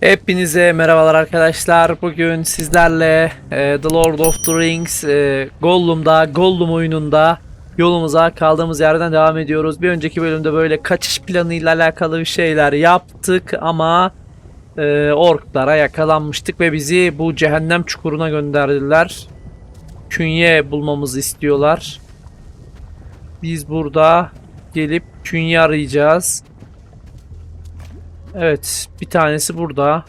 Hepinize merhabalar arkadaşlar. Bugün sizlerle e, The Lord of the Rings e, Gollum'da, Gollum oyununda yolumuza kaldığımız yerden devam ediyoruz. Bir önceki bölümde böyle kaçış planıyla alakalı bir şeyler yaptık ama e, orklara yakalanmıştık ve bizi bu cehennem çukuruna gönderdiler. Künye bulmamızı istiyorlar. Biz burada gelip künye arayacağız. Evet, bir tanesi burada.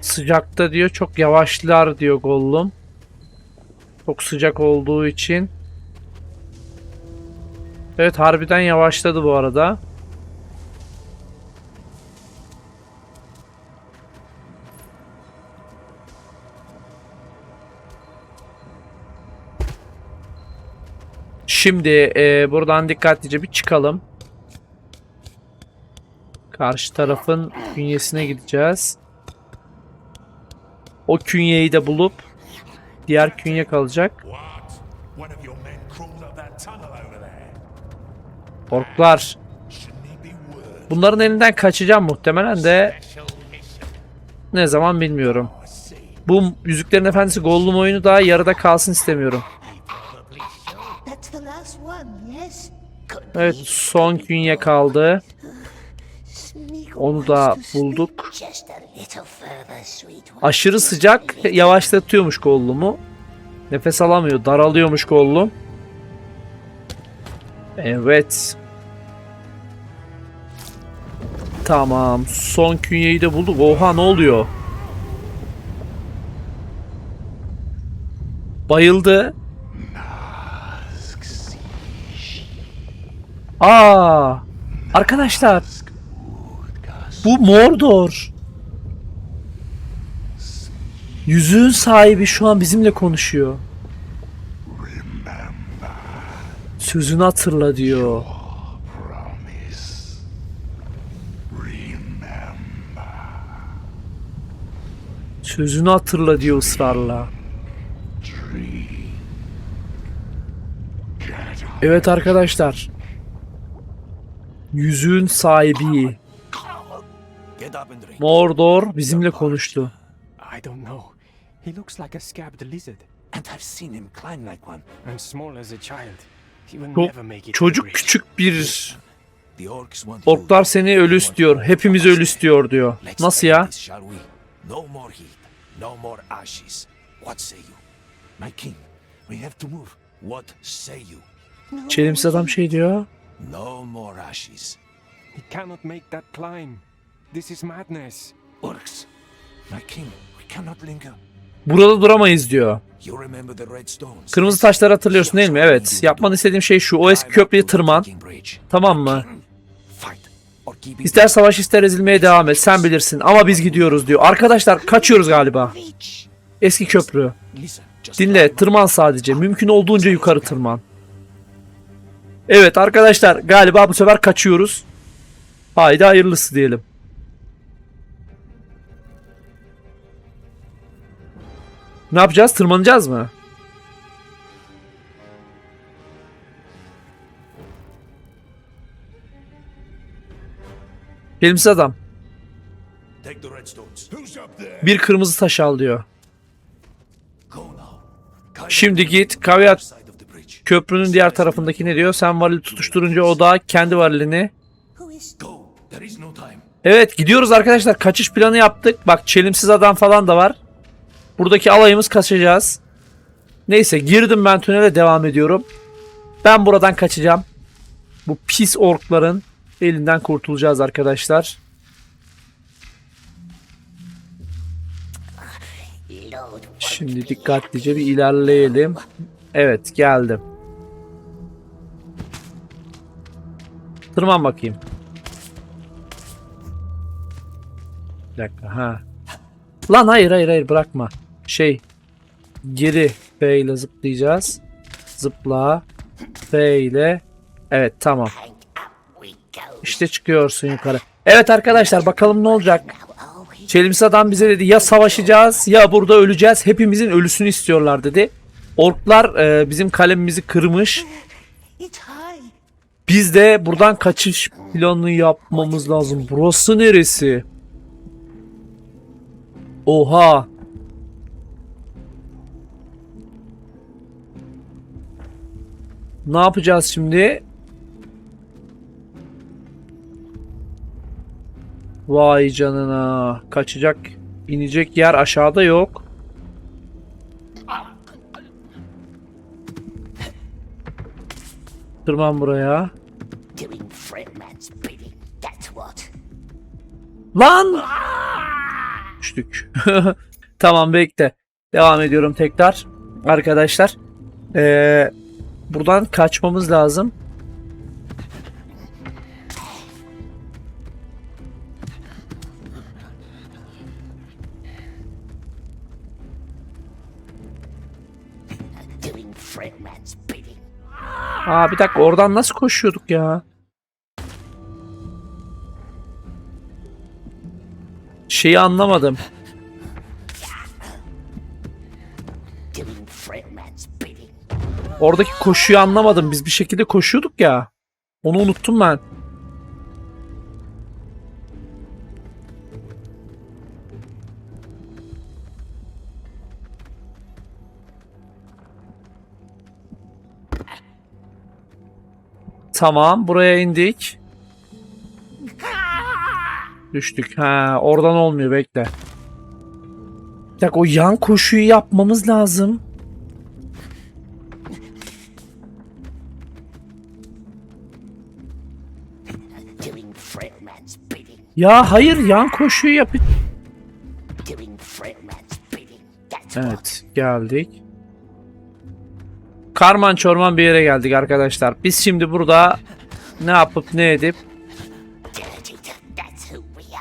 Sıcakta diyor çok yavaşlar diyor Gollum. Çok sıcak olduğu için. Evet harbiden yavaşladı bu arada. Şimdi e, buradan dikkatlice bir çıkalım. Karşı tarafın künyesine gideceğiz. O künyeyi de bulup diğer künye kalacak. Orklar. Bunların elinden kaçacağım muhtemelen de ne zaman bilmiyorum. Bu Yüzüklerin Efendisi Gollum oyunu daha yarıda kalsın istemiyorum. Evet son künye kaldı. Onu da bulduk. Aşırı sıcak yavaşlatıyormuş Gollum'u. Nefes alamıyor, daralıyormuş Gollum. Evet. Tamam, son künyeyi de bulduk. Oha ne oluyor? Bayıldı. Aa! Arkadaşlar, bu Mordor. Yüzüğün sahibi şu an bizimle konuşuyor. Sözünü hatırla diyor. Sözünü hatırla diyor ısrarla. Evet arkadaşlar. Yüzüğün sahibi. Mordor bizimle konuştu. I don't know. He looks like a scabbed lizard And I've seen him climb like one. and small as a child. He will Çok never make it. to the çocuk küçük bir Orklar seni ölü istiyor. Hepimizi ölü istiyor diyor. Nasıl ya? No more heat. No more ashes. What say you? My king, we have to move. What say you? Çelimsiz adam şey diyor. No more ashes. He cannot make that climb. This is madness. Orcs. My king, we cannot linger. Burada duramayız diyor. You remember the red stones? Kırmızı taşları hatırlıyorsun değil mi? Evet. Yapmanı istediğim şey şu. O eski köprüye tırman. Tamam mı? İt İster savaş ister ezilmeye devam et. Sen bilirsin. Ama biz gidiyoruz diyor. Arkadaşlar kaçıyoruz galiba. Eski köprü. Dinle. Tırman sadece. Mümkün olduğunca yukarı tırman. Evet arkadaşlar galiba bu sefer kaçıyoruz. Haydi hayırlısı diyelim. Ne yapacağız? Tırmanacağız mı? Elimsiz adam. Bir kırmızı taş al diyor. Şimdi git Kavyat side of the bridge. Köprünün diğer tarafındaki ne diyor? Sen varili tutuşturunca o da kendi varilini. Evet gidiyoruz arkadaşlar. Kaçış planı yaptık. Bak çelimsiz adam falan da var. Buradaki alayımız kaçacağız. Neyse girdim ben tünele devam ediyorum. Ben buradan kaçacağım. Bu pis orkların elinden kurtulacağız arkadaşlar. Şimdi dikkatlice bir ilerleyelim. Evet geldim. Tırman bakayım. Bir dakika ha. Lan hayır hayır hayır bırakma. Şey geri F ile zıplayacağız. Zıpla. F ile. Evet tamam. İşte çıkıyorsun yukarı. Evet arkadaşlar bakalım ne olacak. Çelimsiz adam bize dedi ya savaşacağız ya burada öleceğiz. Hepimizin ölüsünü istiyorlar dedi. Orklar e, bizim kalemimizi kırmış. Biz de buradan kaçış planını yapmamız lazım. Burası neresi? Oha. Ne yapacağız şimdi? Vay canına. Kaçacak, inecek yer aşağıda yok. Tırman buraya. Doing Fredman's bidding, that's what. Lan! Düştük. tamam bekle. Devam ediyorum tekrar. Arkadaşlar. Ee, buradan kaçmamız lazım. Doing Fredman's. Aa bir dakika oradan nasıl koşuyorduk ya? Şeyi anlamadım. Oradaki koşuyu anlamadım. Biz bir şekilde koşuyorduk ya. Onu unuttum ben. Tamam, buraya indik. Düştük. Ha, oradan olmuyor bekle. Bir dakika o yan koşuyu yapmamız lazım. Ya hayır yan koşuyu yap. Evet geldik. Karman çorman bir yere geldik arkadaşlar. Biz şimdi burada ne yapıp ne edip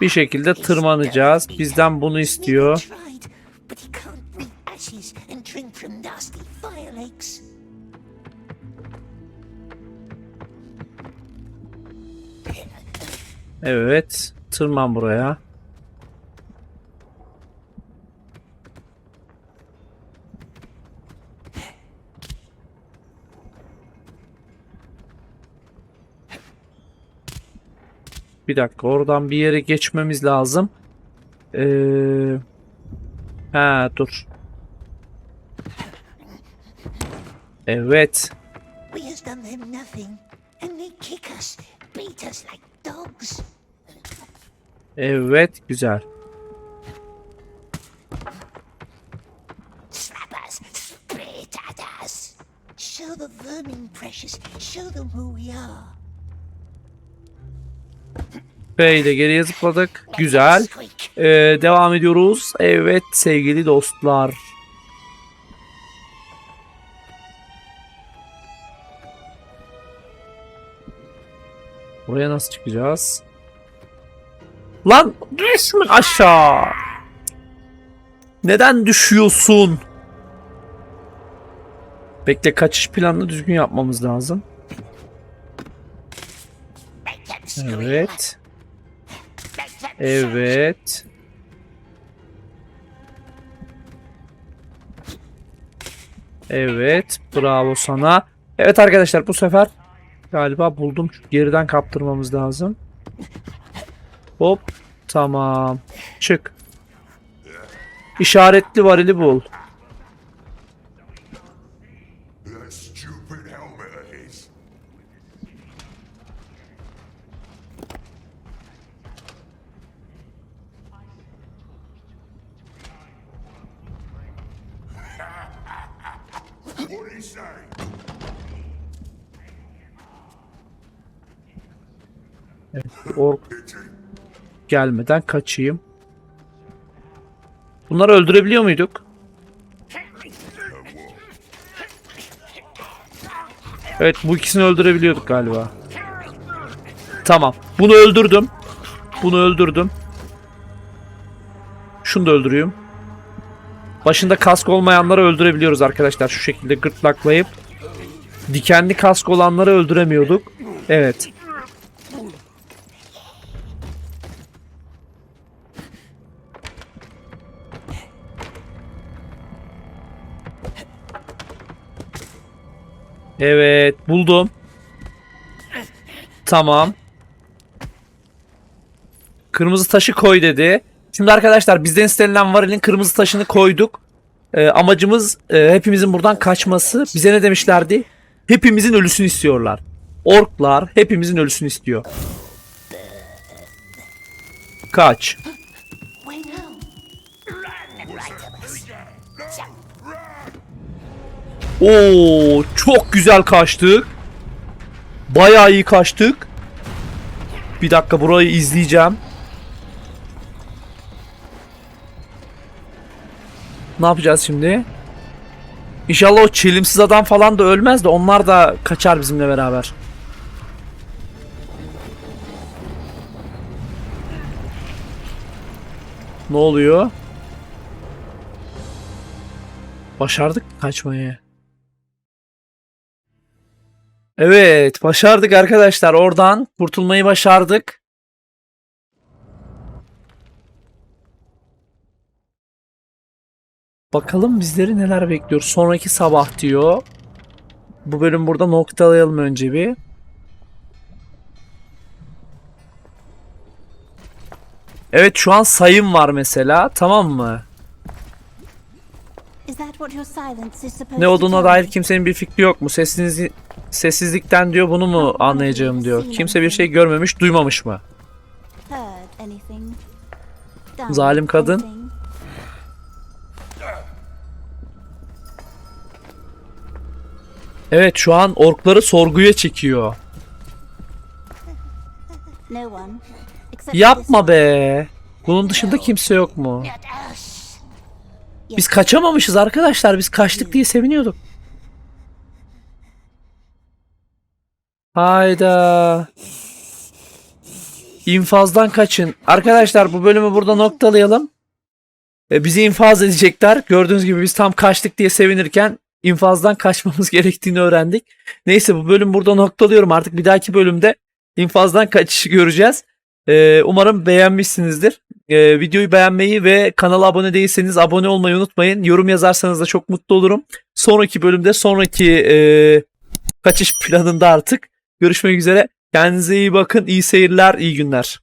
bir şekilde tırmanacağız. Bizden bunu istiyor. Tried, but he can't beat ashes and drink from nasty fire lakes. Evet. Tırman buraya. Bir dakika oradan bir yere geçmemiz lazım. Ee... Ha dur. Evet. We has done them nothing, and they kick us, beat us like dogs. Evet güzel. Slap us, spit at us. Show the vermin precious, show them who we are. P ile geriye zıpladık. Güzel. Ee, devam ediyoruz. Evet sevgili dostlar. Buraya nasıl çıkacağız? Lan düşme aşağı. Neden düşüyorsun? Bekle kaçış planını düzgün yapmamız lazım. Evet. Evet. Evet. Bravo sana. Evet arkadaşlar bu sefer galiba buldum. Şu geriden kaptırmamız lazım. Hop. Tamam. Çık. İşaretli varili bul. He say? Ork gelmeden kaçayım. Bunları öldürebiliyor muyduk? Evet bu ikisini öldürebiliyorduk galiba. Tamam. Bunu öldürdüm. Bunu öldürdüm. Şunu da öldürüyorum. Başında kask olmayanları öldürebiliyoruz arkadaşlar. Şu şekilde gırtlaklayıp. Dikenli kask olanları öldüremiyorduk. Evet. Evet buldum. Tamam. Kırmızı taşı koy dedi. Şimdi arkadaşlar bizden istenilen varilin kırmızı taşını koyduk. Ee, amacımız e, hepimizin buradan kaçması. Bize ne demişlerdi? Hepimizin ölüsünü istiyorlar. Orklar hepimizin ölüsünü istiyor. Kaç. Oo çok güzel kaçtık. Bayağı iyi kaçtık. Bir dakika burayı izleyeceğim. Ne yapacağız şimdi? İnşallah o çelimsiz adam falan da ölmez de onlar da kaçar bizimle beraber. Ne oluyor? Başardık kaçmayı. Evet, başardık arkadaşlar. Oradan kurtulmayı başardık. Bakalım bizleri neler bekliyor. Sonraki sabah diyor. Bu bölüm burada noktalayalım önce bir. Evet şu an sayım var mesela. Tamam mı? Ne olduğuna dair kimsenin bir fikri yok mu? Sessizlik, sessizlikten diyor bunu mu anlayacağım diyor. Kimse bir şey görmemiş, duymamış mı? Zalim kadın. Evet şu an orkları sorguya çekiyor. Yapma be. Bunun dışında kimse yok mu? Biz kaçamamışız arkadaşlar. Biz kaçtık diye seviniyorduk. Hayda. İnfazdan kaçın. Arkadaşlar bu bölümü burada noktalayalım. E, bizi infaz edecekler. Gördüğünüz gibi biz tam kaçtık diye sevinirken infazdan kaçmamız gerektiğini öğrendik. Neyse bu bölüm burada noktalıyorum. Artık bir dahaki bölümde infazdan kaçışı göreceğiz. E, umarım beğenmişsinizdir. E, videoyu beğenmeyi ve kanala abone değilseniz abone olmayı unutmayın. Yorum yazarsanız da çok mutlu olurum. Sonraki bölümde sonraki e, kaçış planında artık görüşmek üzere. Kendinize iyi bakın. İyi seyirler, iyi günler.